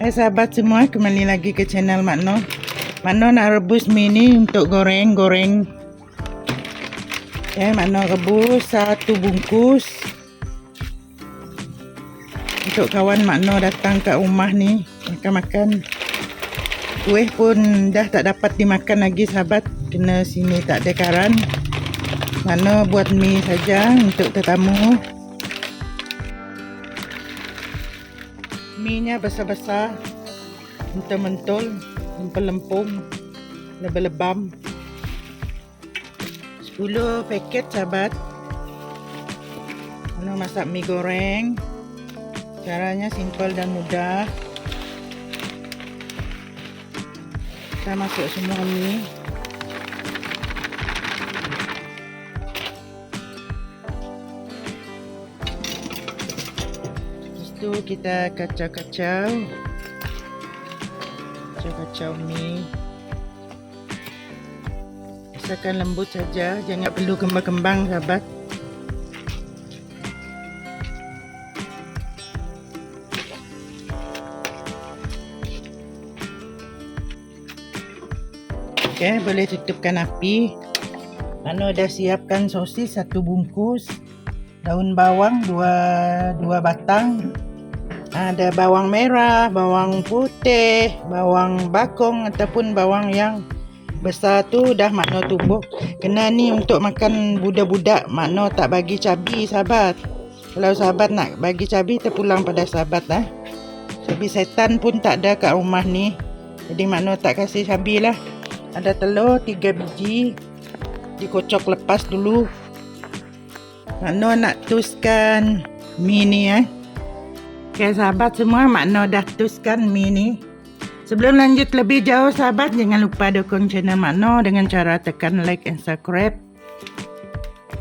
Hai sahabat semua, kembali lagi ke channel Mak Noh. Mak Noh nak rebus mie ni untuk goreng-goreng. Okay, Mak Noh rebus satu bungkus. Untuk kawan Mak Noh datang kat rumah ni, makan-makan. Kuih pun dah tak dapat dimakan lagi sahabat, kena sini tak ada karan. Mak Noh buat mie saja untuk tetamu. Mie-nya besar-besar, mentul-mentul, lempung-lempung, lebam-lebam. 10 paket sahabat. Ano masak mie goreng. Caranya simple dan mudah. Kita masuk semua mie. Tu kita kacau-kacau. Kacau-kacau mie. Asalkan lembut saja, jangan perlu kembang-kembang sahabat. Okey, boleh tutupkan api. Anu dah siapkan sosis satu bungkus, daun bawang dua dua batang, ada bawang merah, bawang putih, bawang bakung ataupun bawang yang besar tu dah makno tumbuk. Kena ni untuk makan budak-budak, makno tak bagi cabi sahabat. Kalau sahabat nak bagi cabi terpulang pada sahabat lah. Cabi setan pun tak ada kat rumah ni. Jadi makno tak kasih cabi lah. Ada telur 3 biji. Dikocok lepas dulu. Makno nak tuskan mie ni eh. Okay sahabat semua, makno dah tuskan mie ni. Sebelum lanjut lebih jauh sahabat, jangan lupa dukung channel Makno dengan cara tekan like and subscribe.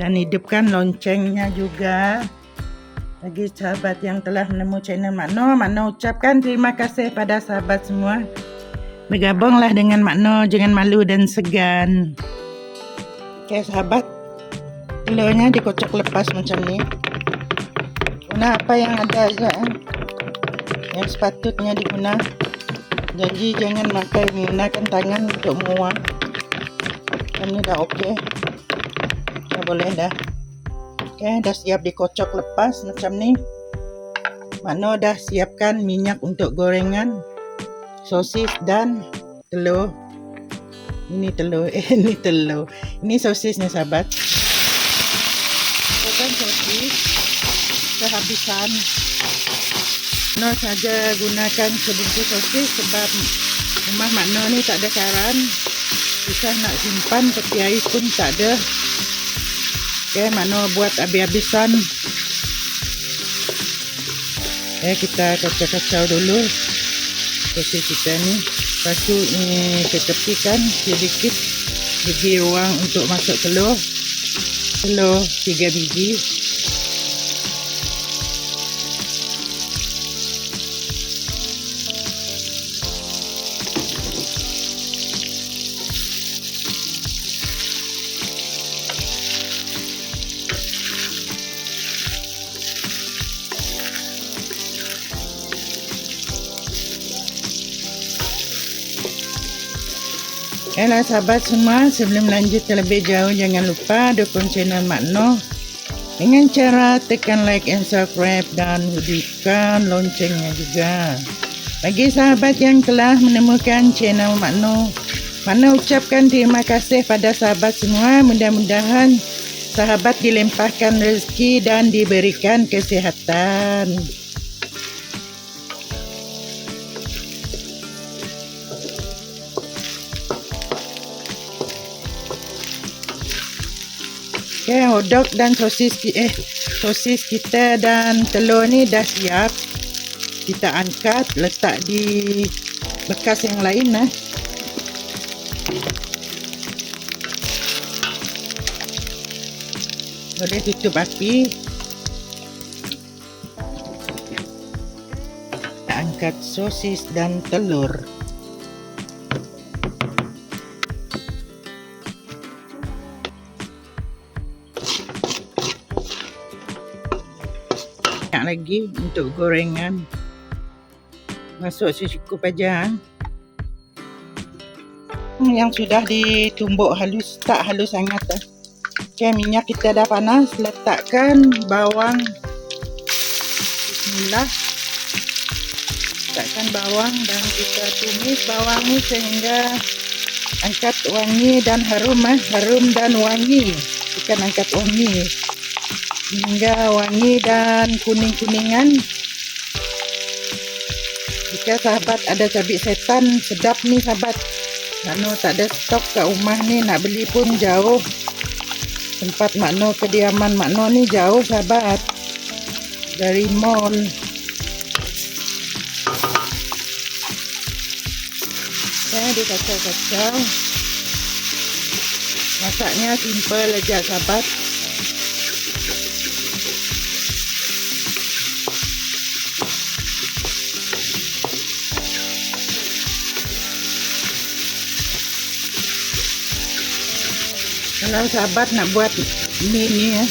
Dan hidupkan loncengnya juga. Bagi sahabat yang telah menemu channel Makno, Makno ucapkan terima kasih pada sahabat semua. Bergabunglah dengan Makno, jangan malu dan segan. Okay sahabat, telurnya dikocok lepas macam ni. Guna apa yang ada aja eh. Yang sepatutnya diguna. Jadi jangan pakai menggunakan tangan untuk muang. Ini dah okey. Dah boleh dah. Okey, dah siap dikocok lepas macam ni. Mano dah siapkan minyak untuk gorengan, sosis dan telur. Ini telur, eh, ini telur. Ini sosisnya sahabat. Bukan sosis kehabisan. No saja gunakan sebungkus sosis sebab rumah Mak No ni tak ada karan. Susah nak simpan peti air pun tak ada. Okay, Mak No buat habis-habisan. Okay, kita kacau-kacau dulu sosis kita ni. Lepas tu ni ketepikan sedikit bagi ruang untuk masuk telur. Telur 3 biji. Yalah sahabat semua, sebelum lanjut terlebih jauh jangan lupa dukung channel Mak Noh dengan cara tekan like and subscribe dan hidupkan loncengnya juga. Bagi sahabat yang telah menemukan channel Mak Noh, Mak Noh ucapkan terima kasih pada sahabat semua. Mudah-mudahan sahabat dilempahkan rezeki dan diberikan kesihatan. Okay, hotdog dan sosis eh sosis kita dan telur ni dah siap. Kita angkat, letak di bekas yang lain lah. Boleh tutup api. Kita angkat sosis dan telur. Lagi untuk gorengan Masuk secukup aja. Hmm, Yang sudah ditumbuk halus, tak halus sangat. Eh. Okay, minyak kita dah panas. Letakkan bawang. Bismillah. Letakkan bawang dan kita tumis bawang ni sehingga angkat wangi dan harum. Eh. Harum dan wangi. Bukan angkat wangi. Hingga wangi dan kuning-kuningan. Jika sahabat ada cabai setan, sedap ni sahabat. Makno tak ada stok kat rumah ni, nak beli pun jauh. Tempat Makno kediaman Makno ni jauh sahabat. Dari mall. Saya dikacau-kacau. Masaknya simple aja sahabat. Kalau sahabat nak buat mie ni ya,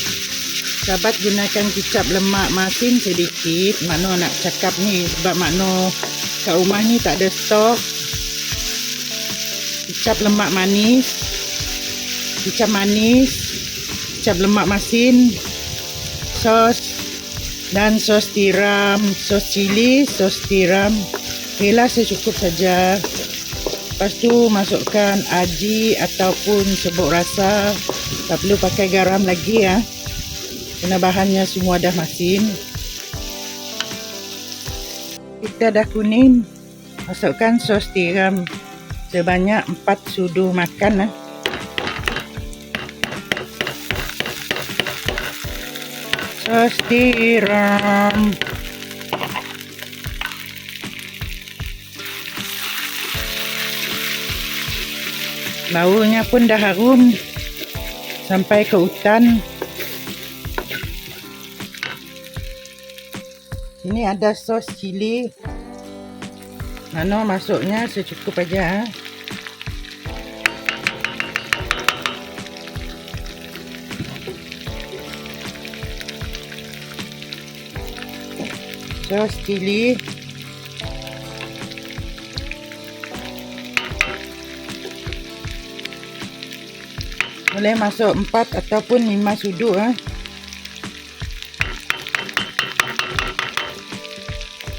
sahabat gunakan kicap lemak masin sedikit. Makno nak cakap ni sebab makno kat rumah ni tak ada stok. Kicap lemak manis, kicap manis, kicap lemak masin, sos dan sos tiram, sos cili, sos tiram. Okeylah secukup saja. Lepas tu masukkan aji ataupun sebut rasa. Tak perlu pakai garam lagi ya. Kena bahannya semua dah masin. Kita dah kuning. Masukkan sos tiram sebanyak 4 sudu makan. Eh. Sos tiram. Baunya pun dah harum sampai ke hutan. Ini ada sos cili. Nano masuknya secukup aja. Sos cili. Boleh masuk 4 ataupun 5 sudu ah.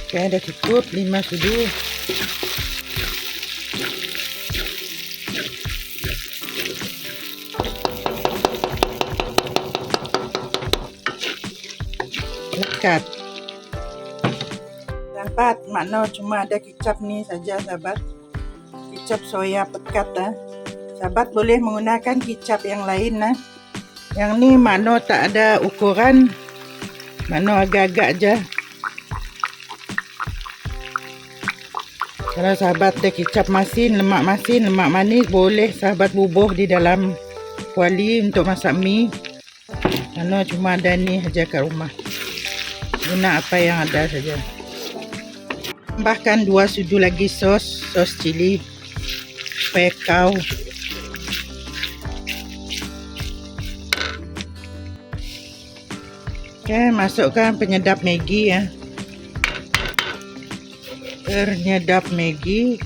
Okay, dah cukup 5 sudu. Lekat. Dapat makna cuma ada kicap ni saja sahabat. Kicap soya pekat ah. Sahabat boleh menggunakan kicap yang lain lah. Yang ni makno tak ada ukuran. Makno agak-agak je. Kalau sahabat ada kicap masin, lemak masin, lemak manis, boleh sahabat bubuh di dalam kuali untuk masak mie. Makno cuma ada ni saja kat rumah. Guna apa yang ada saja. Tambahkan dua sudu lagi sos, sos cili. Supaya kau Okay, masukkan penyedap Maggi ya. Penyedap Maggi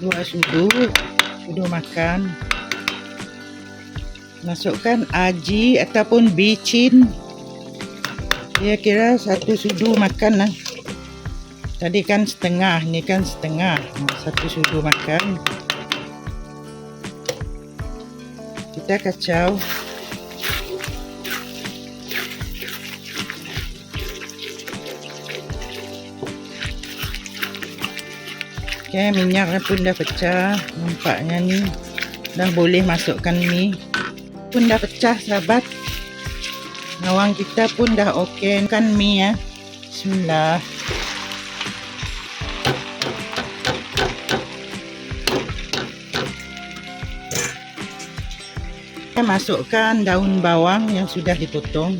dua sudu, sudu makan. Masukkan aji ataupun bicin. Dia kira satu sudu makan lah. Tadi kan setengah, ni kan setengah. Satu sudu makan. Kita kacau. Okay, minyaknya pun dah pecah. Nampaknya ni dah boleh masukkan mi. Pun dah pecah sahabat. Nawang kita pun dah okey kan mi ya. Bismillah. Kita masukkan daun bawang yang sudah dipotong.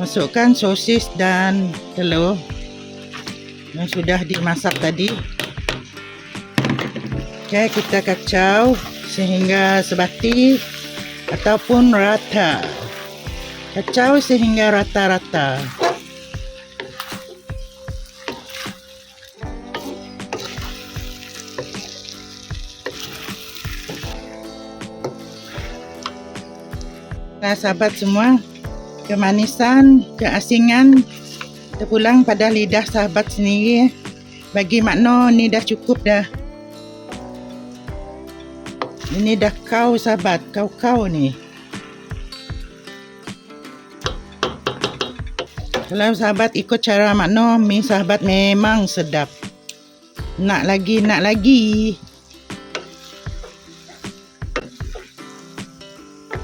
Masukkan sosis dan telur yang sudah dimasak tadi. Oke kita kacau sehingga sebati ataupun rata. Kacau sehingga rata-rata. Nah sahabat semua, kemanisan, keasingan, terpulang pada lidah sahabat sendiri. eh. Bagi makna ni dah cukup dah. Ini dah kau sahabat, kau-kau ni. Kalau sahabat ikut cara makna, mi sahabat memang sedap. Nak lagi, nak lagi.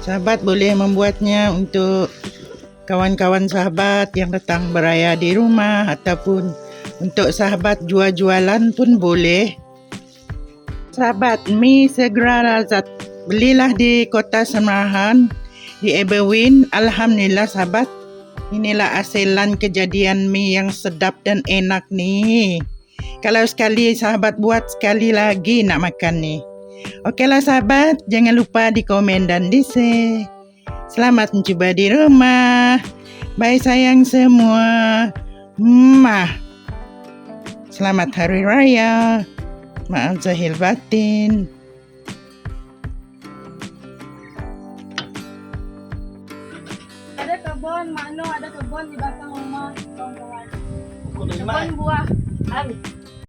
Sahabat boleh membuatnya untuk kawan-kawan sahabat yang datang beraya di rumah ataupun untuk sahabat jual-jualan pun boleh. Sahabat, mi segera lazat. Belilah di kota Semarahan, di Eberwin. Alhamdulillah sahabat. Inilah asilan kejadian mi yang sedap dan enak ni. Kalau sekali sahabat buat sekali lagi nak makan ni. Okeylah sahabat, jangan lupa di komen dan di share. Selamat mencuba di rumah. Bye sayang semua. Mah. Selamat Hari Raya. Maaf zahir batin. Ada kebun, makno ada kebun di belakang rumah kawan-kawan. Kebun buah. An.